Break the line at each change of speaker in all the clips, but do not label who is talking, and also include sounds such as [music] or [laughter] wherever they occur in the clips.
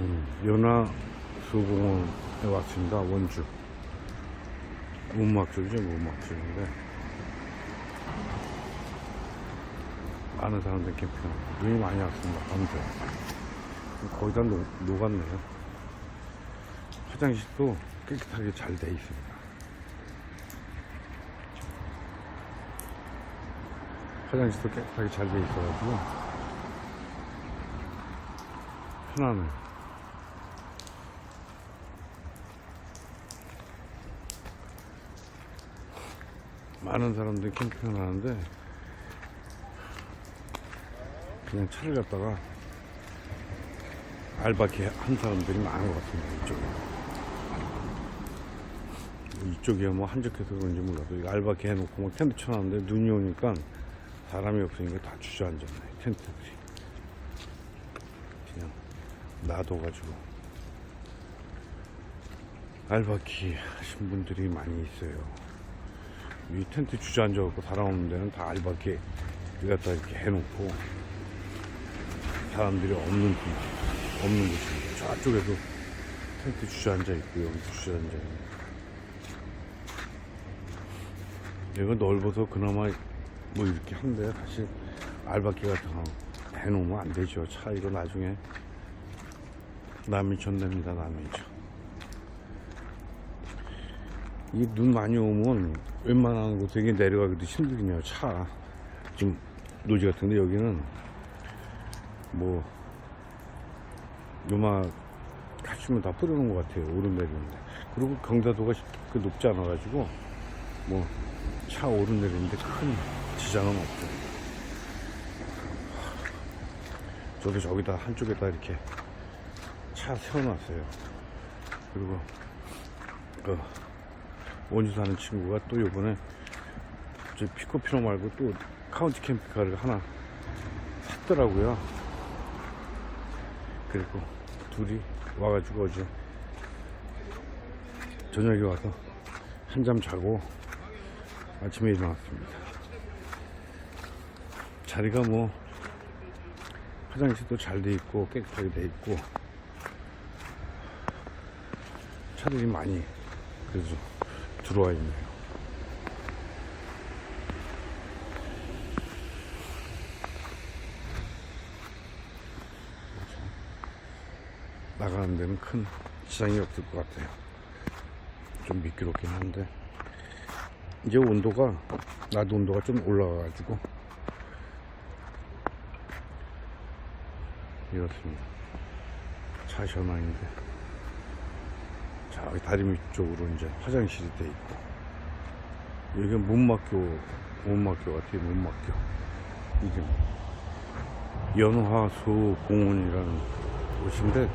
음, 연화 수공원에 왔습니다. 원주. 문막쪽이죠, 문막쪽인데. 많은 사람들 캠핑. 눈이 많이 왔습니다. 밤새. 거의 다 녹, 녹았네요. 화장실도 깨끗하게 잘 돼 있습니다. 화장실도 깨끗하게 잘 돼 있어가지고 편안해. 많은 사람들이 캠핑을 하는데 그냥 차를 갖다가 알바케 한 사람들이 많은 것 같습니다. 이쪽에. 이쪽에 뭐 한적해서 그런지 몰라도 이 알바케 해놓고 막 텐트 쳐놨는데 눈이 오니까 사람이 없으니까 다 주저앉았네 텐트들이. 그냥 놔둬가지고 알바키 하신 분들이 많이 있어요. 이 텐트 주저앉아갖고 없는 데는 다 알바키 갖다 이렇게 해놓고 사람들이 없는 분, 없는 곳입니다. 저쪽에도 텐트 주저앉아 있고 여기도 주저앉아 있고 여기가 넓어서 그나마 뭐 이렇게 한데 사실 알바키 같은 거 해놓으면 안 되죠. 차 이거 나중에 남이천 됩니다. 남이천. 이 눈 많이 오면 웬만한 곳에 내려가기도 힘들거든요. 차. 좀 노지 같은데 여기는 뭐 요마 갖추면 다 뿌려놓은 것 같아요. 오르내리는데. 그리고 경사도가 그 높지 않아가지고 뭐 차 오르내리는데 큰 지장은 없죠. 저도 저기다 한쪽에다 이렇게 차 세워놨어요. 그리고 그 원주 사는 친구가 또 요번에 저 피코피노 말고 또 카운티 캠핑카를 하나 샀더라고요. 그리고 둘이 와가지고 어제 저녁에 와서 한잠 자고 아침에 일어났습니다. 자리가 뭐 화장실도 잘 돼 있고 깨끗하게 돼 있고 차들이 많이 그래서 들어와 있네요. 나가는 데는 큰 지장이 없을 것 같아요. 좀 미끄럽긴 한데 이제 온도가 낮 온도가 좀 올라가가지고 이렇습니다. 차 여기 다리 밑쪽으로 이제 화장실이 돼 있고 여기 문막교 문막교 같아요 문막교. 이게 연화수 공원이라는 곳인데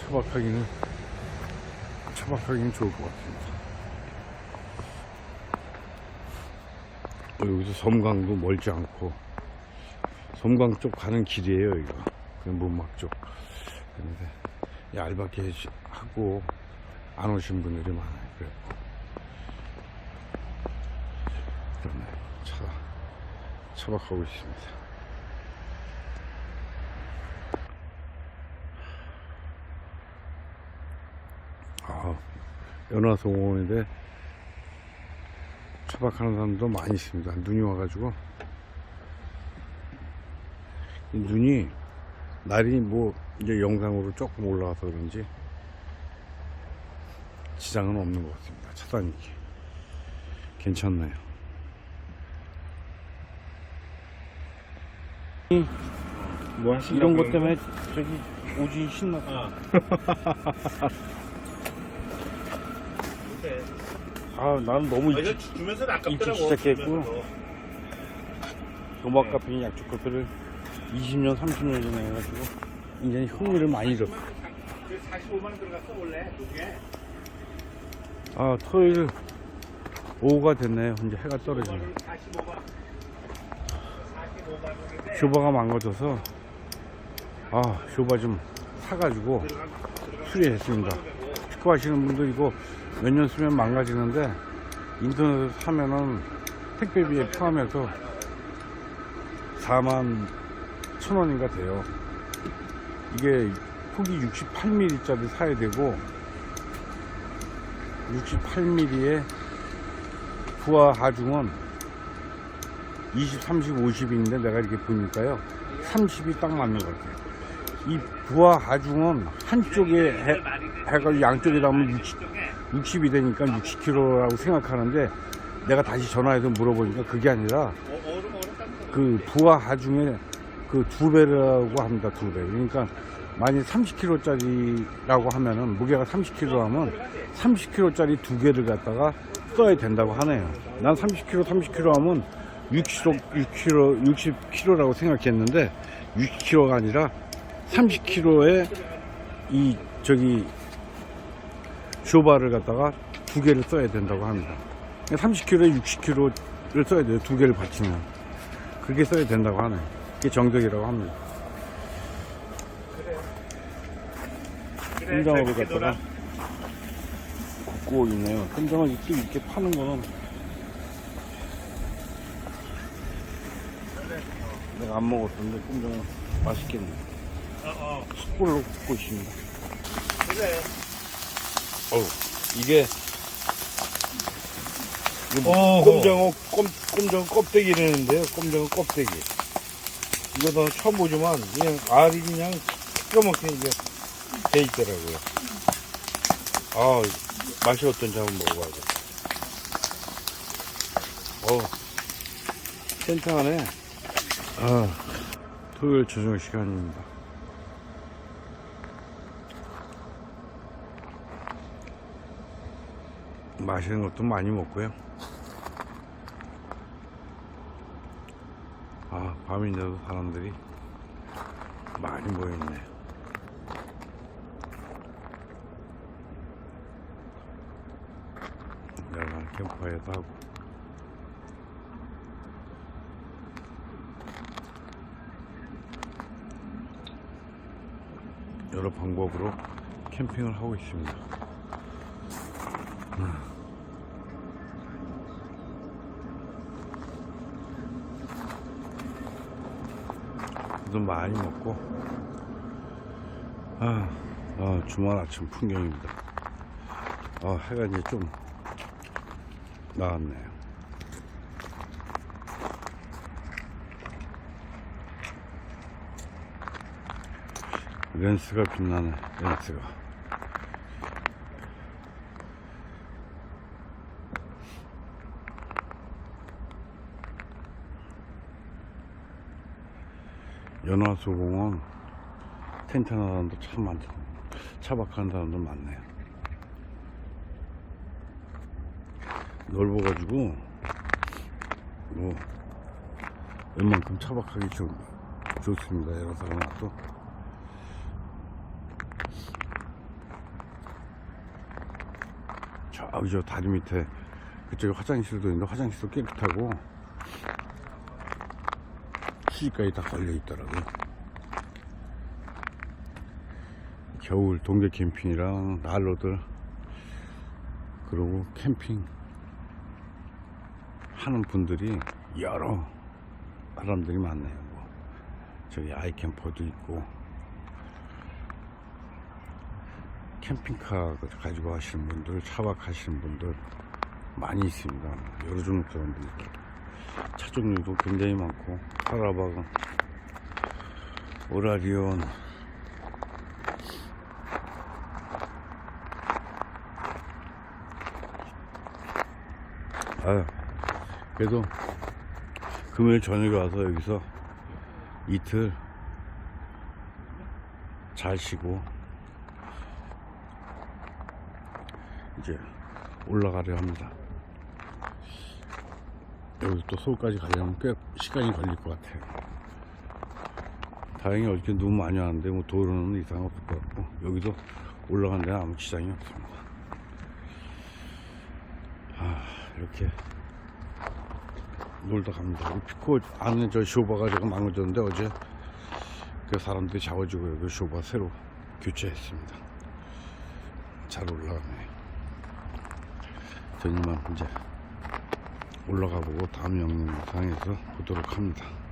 차박하기는 차박하기는 좋을 것 같습니다. 어, 여기서 섬광도 멀지 않고 섬광 쪽 가는 길이에요 이거 그 문막 쪽. 근데 이 알바케 하고 안 오신 분들이 많아요. 그래고. 그러네. 차 차박하고 있습니다. 아 연화송원인데 차박하는 사람도 많이 있습니다. 눈이 와가지고. 이 눈이 날이 뭐 이제 영상으로 조금 올라와서 그런지 지장은 없는 것 같습니다. 차단이기 괜찮네요.
뭐
이런 것 때문에 저기 오지 신났어.
아. [laughs]
아 나는 너무
아,
일찍
주면서.
일찍 시작했고.
주면서도.
도박 카페 약초 카페를 20년 30년 전에 해가지고 이제 흥미를 많이 잃었어.
그 45만 원 들어갔어 원래.
아 토요일 오후가 됐네요. 이제 해가 떨어지네.
45만. 45만 원인데.
쇼바가 망가져서 아 쇼바 좀 사가지고 수리했습니다. 축구하시는 분들 이거 몇 년 쓰면 망가지는데 인터넷에서 사면은 택배비에 포함해서 4만 천 원인가 돼요. 이게 폭이 68mm짜리 사야 되고 68mm에 부하 하중은 20, 30, 50인데 내가 이렇게 보니까요 30이 딱 맞는 것 같아요 이 부하 하중은 한쪽에 해, 해가 양쪽에다 하면 60, 60이 되니까 60kg라고 생각하는데 내가 다시 전화해서 물어보니까 그게 아니라 그 부하 하중에 그 두 배라고 합니다 두 배. 그러니까 만약 30kg짜리라고 하면은 무게가 30kg 하면 30kg짜리 두 개를 갖다가 써야 된다고 하네요. 난 30kg, 30kg 하면 60kg, 60kg, 60kg라고 생각했는데 60kg가 아니라 30kg에 이 저기 쇼바를 갖다가 두 개를 써야 된다고 합니다. 30kg에 60kg를 써야 돼요. 두 개를 받치면. 그렇게 써야 된다고 하네요. 그게 정석이라고 합니다. 꼼장어를 갖다가 굽고 있네요. 꼼장어 이렇게, 이렇게 파는 거는 내가 안 먹었던데 꼼장어 맛있겠네.
어 어
숯불로 굽고 있습니다.
그래
어우, 이게. 꼼장어 꼼, 꼼장어 껍데기라는데요. 꼼장어 껍데기. 이거 너 처음 보지만 그냥 알이 그냥 막히게 이게 돼 있더라고요. 아 맛이 어떤지 한번 먹어봐야죠. 어 센터하네. 아 토요일 저녁 시간입니다. 맛있는 것도 많이 먹고요. 아, 밤인데도 사람들이 많이 모여있네. 내가 캠프파이어도 하고. 여러 방법으로 캠핑을 하고 있습니다. 좀 많이 먹고. 아, 아, 주말 아침 풍경입니다. 아, 해가 이제 좀 나왔네요. 렌스가 빛나네 렌스가 연화수공원 텐트 하는 사람도 참 많죠. 차박하는 사람도 많네요. 넓어가지고 뭐 웬만큼 차박하기 좋, 좋습니다. 여러 사람도 저기 저 다리 밑에 그쪽에 화장실도 있는데 화장실도 깨끗하고 휴지까지 다 걸려 있더라고요. 겨울 동계 캠핑이랑 난로들 그리고 캠핑 하는 분들이 여러 사람들이 많네요. 뭐 저기 아이캠퍼도 있고 캠핑카 가지고 가시는 분들, 차박 하시는 분들 많이 있습니다. 여러 종류 사람들이. 차 종류도 굉장히 많고 카라바가 오라리온 아 그래도 금요일 저녁에 와서 여기서 이틀 잘 쉬고 이제 올라가려 합니다. 여기 또 서울까지 가려면 꽤 시간이 걸릴 것 같아요. 다행히 어저께 눈 많이 왔는데 뭐 도로는 이상 없을 것 같고 여기도 올라간 데는 아무 지장이 없습니다. 아 이렇게 놀다 갑니다. 피코 안에 저 쇼바가 제가 망가졌는데 어제 그 사람들이 잡아주고 여기 쇼바 새로 교체했습니다. 잘 올라가네. 저희만 이제 올라가 보고 다음 영상에서 보도록 합니다.